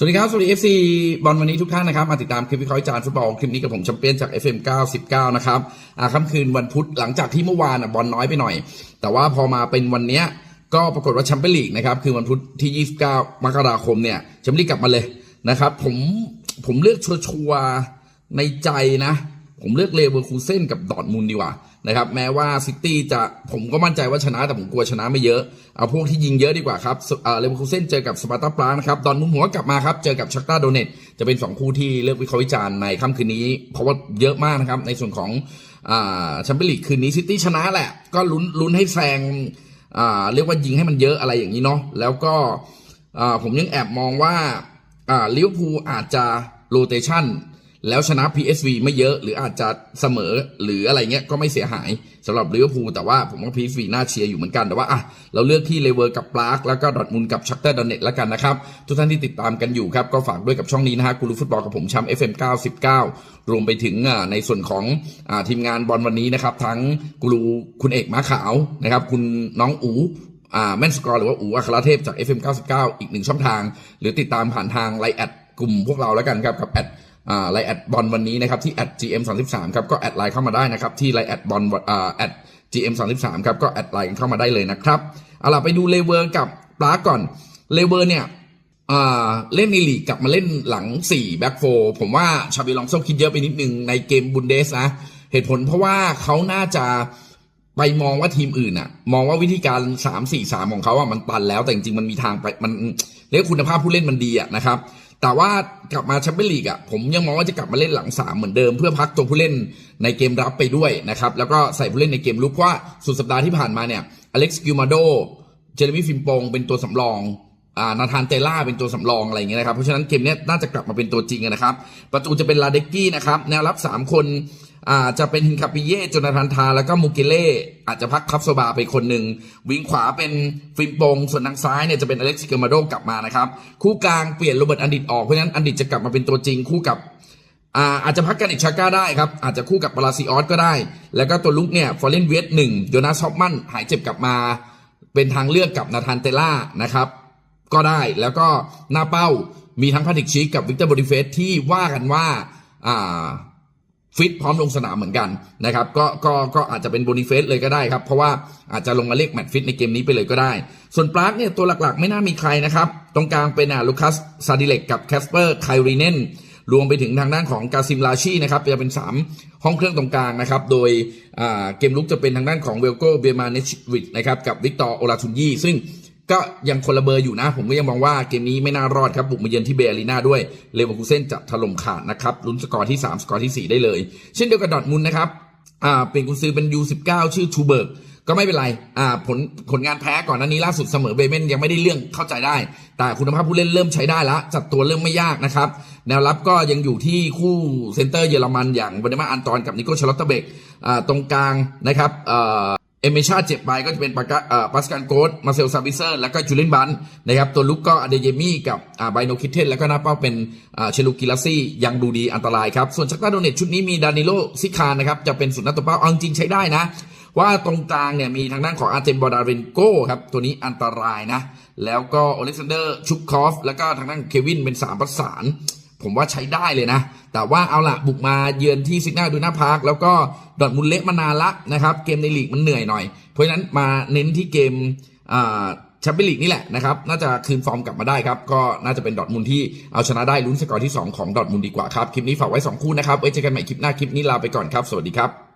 สวัสดีครับ สวัสดีเอฟซีบอลวันนี้ทุกท่านนะครับ มาติดตามคลิปวิเคราะห์จานฟุตบอลคลิปนี้กับผมแชมเปี้ยนจาก FM 99 นะครับอ่าค่ำคืนวันพุธหลังจากที่เมื่อวานบอลน้อยไปหน่อย แต่ว่าพอมาเป็นวันเนี้ยก็ปรากฏว่าแชมเปี้ยนลีกนะครับ คือวันพุธที่ 29 มกราคมเนี่ยแชมเปี้ยนลีกกลับมาเลยนะครับ ผมผมเลือกชัวร์ในใจนะ ผมเลือกเลเวอร์คูเซนกับดอทมุนดีกว่านะครับแม้ว่าซิตี้จะผมก็มั่นใจว่าชนะแต่ผมกลัวชนะไม่เยอะ เอาพวกที่ยิงเยอะดีกว่าครับเลเวอร์คูเซนเจอกับสปาร์ตาปรางนะครับดอร์ทมุนหัวกลับมาครับ เจอกับชักตาโดเนตจะเป็น 2 คู่ที่เลือกวิเคราะห์วิจารณ์ในค่ำคืนนี้ เพราะว่าเยอะมากนะครับ ในส่วนของแชมเปี้ยนลีกคืนนี้ซิตี้ชนะแหละ ก็ลุ้นลุ้นให้แซงเรียกว่ายิงให้มันเยอะอะไรอย่างนี้เนาะแล้วก็ผมยังแอบมองว่าอ่าลิเวอร์พูลอาจจะโรเตชัน แล้วชนะ PSV ไม่เยอะหรืออาจจะเสมอหรืออะไรเงี้ยก็ไม่เสียหายสำหรับลิเวอร์พูลแต่ว่าผมว่า PSV น่าเชียร์อยู่เหมือนกันแต่ว่าอะเราเลือกที่เลเวอร์กับปลากแล้วก็ดอทมุนกับชักเตอร์ดอนเน็ตแล้วกันนะครับ ทุกท่านที่ติดตามกันอยู่ครับ ก็ฝากด้วยกับช่องนี้นะฮะกูรูฟุตบอลกับผมแชมป์ FM 99 รวมไปถึงอ่าในส่วนของอ่าทีมงานบอลวันนี้นะครับ ทั้งกูรูคุณเอกม้าขาวนะครับ คุณน้องอูอ่าแมนสกอร์หรือว่าอูอัครเทพจาก FM 99 อีกหนึ่งช่องทาง หรือติดตามผ่านทางไลน์แอดกลุ่มพวกเราแล้วกันครับกับแอด ไลน์แอดบอลวันนี้นะครับที่แอด gm 3 3ครับก็แอดไลน์เข้ามาได้นะครับที่ไลน์แอดบอลอ่าแอด gm 3 3ครับก็แอดไลน์เข้ามาได้เลยนะครับเอาล่ะไปดูเลเวอร์กับปลาก่อนเลเวอร์เนี่ยเล่นในลีกกลับมาเล่นหลัง 4 แบ็กโฟผมว่าชาบิลองโซคิดเยอะไปนิดนึงในเกมบุนเดสนะเหตุผลเพราะว่าเขาน่าจะไปมองว่าทีมอื่นอะมองว่าวิธีการ 3 4 3 ของเขาอะมันตันแล้วแต่จริงๆมันมีทางไปมันเรียกคุณภาพผู้เล่นมันดีอะนะครับ แต่ว่ากลับมาแชมเปี้ยนลีกอะผมยังมองว่าจะกลับมาเล่นหลังสามเหมือนเดิมเพื่อพักตัวผู้เล่นในเกมรับไปด้วยนะครับแล้วก็ใส่ผู้เล่นในเกมลุกว่าสุดสัปดาห์ที่ผ่านมาเนี่ยอเล็กซ์กิลมาโดเจเรมี่ฟิมปงเป็นตัวสำรองอ่านาธานเตล่าเป็นตัวสำรองอะไรอย่างเงี้ยนะครับเพราะฉะนั้นเกมนี้น่าจะกลับมาเป็นตัวจริงนะครับประตูจะเป็นลาเดกกี้นะครับแนวรับ 3 คน อาจจะเป็นฮินคาปิเย่จนาธานทา แล้วก็มูเกเล่อาจจะพักคับโซบาไปคนหนึ่งวิงขวาเป็นฟิมปง ส่วนทางซ้ายเนี่ยจะเป็นอเล็กซิเกอร์มาโดกลับมานะครับ คู่กลางเปลี่ยนโรเบิร์ตอันดิตออก เพราะฉะนั้นอันดิตจะกลับมาเป็นตัวจริงคู่กับอาอาจจะพักกันอีกชาก้าได้ครับ อาจจะคู่กับปาราซิออสก็ได้ แล้วก็ตัวลุกเนี่ยฟอร์เรนเวสหนึ่งโยนาสฮอปมันหายเจ็บกลับมา เป็นทางเลือกกับนาธานเตล่านะครับก็ได้แล้วก็หน้าเป้ามีทั้งพาติกชิกกับวิกเตอร์บริเฟสที่ว่ากันว่าอ่า ฟิตพร้อมลงสนามเหมือนกันนะครับก็ก็ก็อาจจะเป็นโบริเฟสเลยก็ได้ครับ เพราะว่าอาจจะลงมาเรียกแมตช์ฟิตในเกมนี้ไปเลยก็ได้ ส่วนปลาร์กเนี่ยตัวหลักๆ ไม่น่ามีใครนะครับ ตรงกลางเป็นอ่าลูคัสซาดิเล็กกับแคสเปอร์ไครีเนนรวมไปถึงทางด้านของกาซิมลาชีนะครับจะเป็น 3 ห้องเครื่องตรงกลางนะครับ โดยอ่าเกมลุกจะเป็นทางด้านของเวลโกเบมาเนชวิดนะครับกับวิกตอร์โอลาทุนยี่ซึ่ง ก็ยังคนละเบอร์อยู่นะ ผมก็ยังมองว่าเกมนี้ไม่น่ารอดครับ บุกมาเยือนที่เบอารีนาด้วยเลเวอร์คูเซนจะถล่มขาดนะครับลุ้นสกอร์ที่ 3 สกอร์ที่ 4 ได้เลย เช่นเดียวกับดอทมุนนะครับอ่าเป็นกุนซือเป็น U19 ชื่อทูเบิร์กก็ไม่เป็นไรอ่าผลผลงานแพ้ก่อนหน้านี้ล่าสุดเสมอเบเมนยังไม่ได้เรื่องเข้าใจได้ แต่คุณภาพผู้เล่นเริ่มใช้ได้แล้วจัดตัวเริ่มไม่ยากนะครับแนวรับก็ยังอยู่ที่คู่เซนเตอร์เยอรมันอย่างวันเดมาอันตอนกับนิโก้ชลอตเตเบกอ่าตรงกลางนะครับอ่อ เอเมชาเจ็บไปก็จะเป็นปากาปัสกันโกดมาเซลซาบิเซอร์ แล้วก็จูเลนบันนะครับ ตัวลุกก็อเดเยมี่กับไบโนคิเทนแล้วก็หน้าเป้าเป็นเชลูกิลาซี่ยังดูดีอันตรายครับ ส่วนชักตาโดเนตชุดนี้มีดานิโลซิคานนะครับ จะเป็นสุดนักตัวเป้าเอาจริงใช้ได้นะ ว่าตรงกลางเนี่ยมีทางด้านของอาร์เจมบอดาเรนโกครับ ตัวนี้อันตรายนะ แล้วก็อเล็กซานเดอร์ชุบคอฟแล้วก็ทางด้านเควินเป็นสามประสาน ผมว่าใช้ได้เลยนะ แต่ว่าเอาละบุกมาเยือนที่ซิกนาดูน่าพาร์คแล้วก็ดอทมุลเละมานานละนะครับ เกมในลีกมันเหนื่อยหน่อย เพราะฉะนั้นมาเน้นที่เกมแชมเปี้ยนลีกนี่แหละนะครับ น่าจะคืนฟอร์มกลับมาได้ครับ ก็น่าจะเป็นดอทมุลที่เอาชนะได้ลุ้นสกอร์ที่ 2 ของดอทมุนด์ดีกว่าครับ คลิปนี้ฝากไว้ 2 คู่นะครับ ไว้เจอกันใหม่คลิปหน้าคลิปนี้ลาไปก่อนครับ สวัสดีครับ